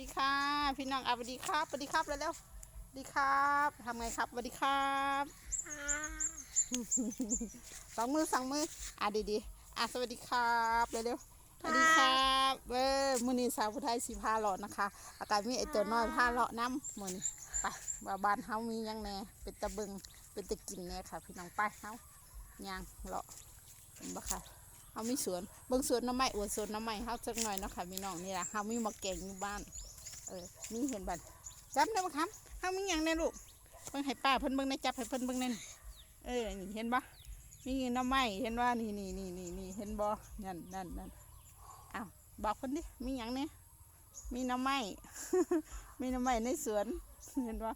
ดีค่ะ พี่น้องอะสวัสดีครับสวัสดีครับเร็วๆสวัสดีครับทำไงครับสวัสดีครับสองมือสองมืออะดีๆอะสวัสดีครับเร็วๆสวัสดีครับเว้ยมือนี้สาวผู้ไทยสีพาเลาะนะคะ อากาศมีไอตัวน้อยพาเลาะน้ำมือนี้ไปว่าบ้านเฮามีหยังแหน่เป็นตะเบึงเป็นตะกินแน่ค่ะ พี่น้องไปเฮาย่างเลาะเห็นบ่ค่ะ เฮามีสวนเบิ่งสวนน้ำไม้อวดสวนน้ำไม้เฮาจักหน่อยเนาะค่ะพี่น้องนี่แหละเฮามีมะแกงอยู่บ้าน เออมีเห็นบัดจำได้บ่ครับเฮามีหยังแน่ลูกเบิ่งให้ป้าเพิ่นเบิ่งในจับให้เพิ่นเบิ่งแน่นเออนี่เห็นบ่มีน้ำไม้เห็นว่านี่นี่นี่นี่นี่เห็นบ่นั่นนั่นนั่นอ้าวบอกเพิ่นดิมีหยังเนี่ยมีน้ำไม้มีน้ำไม้ในสวนเห็นบ่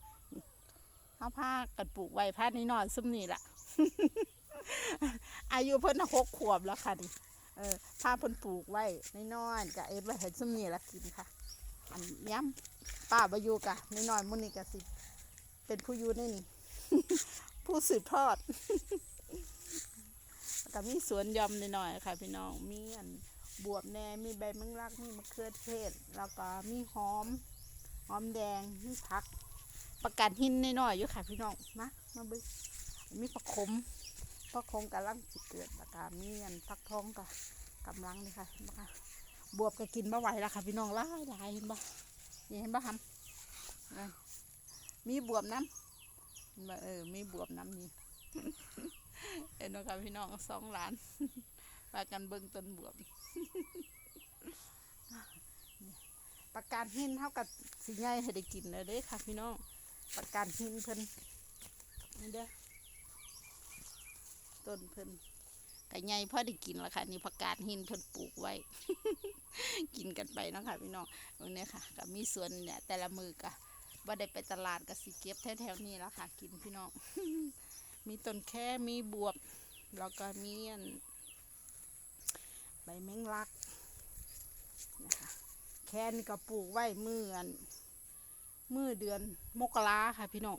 เฮาพากันปลูกไว้พานี่นอนซุ่มนี่ล่ะ อายุเพิ่นน่ะหกขวบแล้วค่ะนี่เออพาเพิ่นปลูกไว้ใน้อยๆกะเอ็ดไว้ให้ซุ่มนี่ละกินค่ะ อันย้ำป้าบายูกะน้อยมื้อนี้กะสิ เป็นผู้อยู่ในนี่ ผู้สืบทอดแล้วก็มีสวนยอมน้อยๆค่ะ พี่น้องมีอันบวบแหน่มีใบมังลักมีมะเขือเทศ แล้วก็มีหอม หอมแดงมีผัก ประกาศหินน้อยๆอยู่ค่ะพี่น้องมามาบึมีผักขม พักคงกำลังสิเกิดแล้วก็มีอันพักท้องก็กำลังนี่ค่ะนะคะบวบก็กินบ่ไหวแล้วค่ะพี่น้องหลายหลายเห็นปะนี่เห็นปะครับนั่นมีบวบน้ำเห็นปะเออมีบวบน้ำนี่เห็นไหมคะพี่น้องสองหลานพากันเบิ่งต้นบวบประการหินเท่ากับสีใหญ่ให้ได้กินเลยเด้ค่ะพี่น้องประการหินเพิ่นนี่เด้อ ต้นเพิ่นก็ใหญ่อได้กินแล้วค่ะ นี่ผักกาดหินเพิ่นปลูกไว้ กินกันไปเนาะค่ะพี่น้องตรงนี้ค่ะก็มีสวนเนี่ย แต่ละมือก็บ่ได้ไปตลาดก็สิเก็บแถวๆนี้แล้วค่ะ กินพี่น้อง มีต้นแค่มีบวบ แล้วก็มีอันใบแมงลักนะคะแค่นี่ก็ปลูกไว้มืออันมือเดือนมกราค่ะพี่น้อง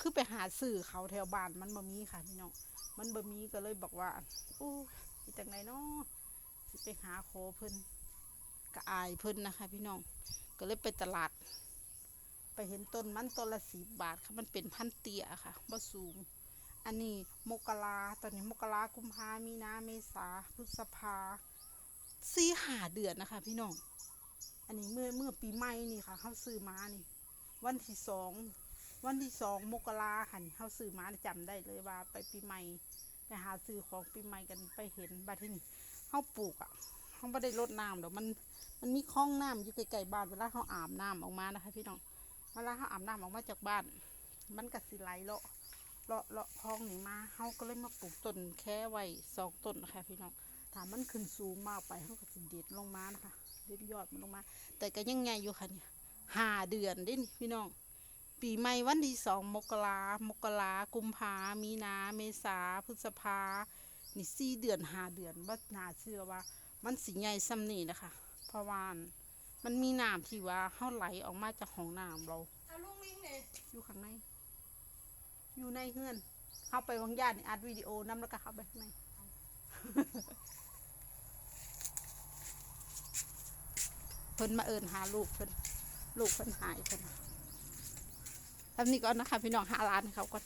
คือไปหาสื่อเขาแถวบ้านมันบ่มีค่ะพี่น้องมันบ่มีก็เลยบอกว่าโอ้ยจังไงเนาะสิไปหาโคเพิ่นก็อายเพิ่นนะคะพี่น้องก็เลยไปตลาด ไปเห็นต้นมันต้นละสิบบาทค่ะมันเป็นพันเตี้ยค่ะบ่สูง อันนี้มกราตอนนี้มกรากุมภามีนาเมษาพฤษภาสี่หาเดือนนะคะ พี่น้อง อันนี้เมื่อเมื่อปีใหม่นี่ค่ะเขาซื้อมานี่ วันที่สอง วันที่สองมกราค่ะนี่เขาซื้อมาจำได้เลยว่า ไปปีใหม่ไปหาซื้อของปีใหม่กันไปเห็นบ้านที่นี่เขาปลูกอะเขาไม่ได้รดน้ำเดี๋ยวมันมันมีคลองน้ำอยู่ไกลๆบ้านเวลาเขาอาบน้ำออกมานะคะ พี่น้องเวลาเขาอาบน้ำออกมาจากบ้าน มันก็สิไหลเลาะเลาะเลาะคลองนี่มาเขาก็เลยมาปลูกต้นแค่ไว้สองต้นนะคะพี่น้องถามมันขึ้นสูงมากไปเขาก็สิเด็ดลงมานะคะเด็ดยอดมันลงมา แต่ก็ยังไงอยู่ค่ะเนี่ยหาเดือนด้นี่พี่น้อง ปีใหม่วันที่สองมกรามกรากุมภามีนา เมษาพฤษภา นี่สี่เดือนห้าเดือนว่าน่าเชื่อว่า มันสิใหญ่ซ้ำนี่นะคะเพราะว่ามันมีน้ำที่ว่าเข้าไหลออกมาจากห้องน้ำเราเอาลุงลิงเนี่ยอยู่ข้างใน อยู่ในเฮือน เข้าไปวางญาตินี่อัดวิดีโอน้ำแล้วก็เข้าไปข้างในเพิ่นมาเอินหาลูกเพิ่นลูกเพิ่นหายเพิ่น ทำนี้ก่อนนะคะพี่น้องหาร้านเขาก่อน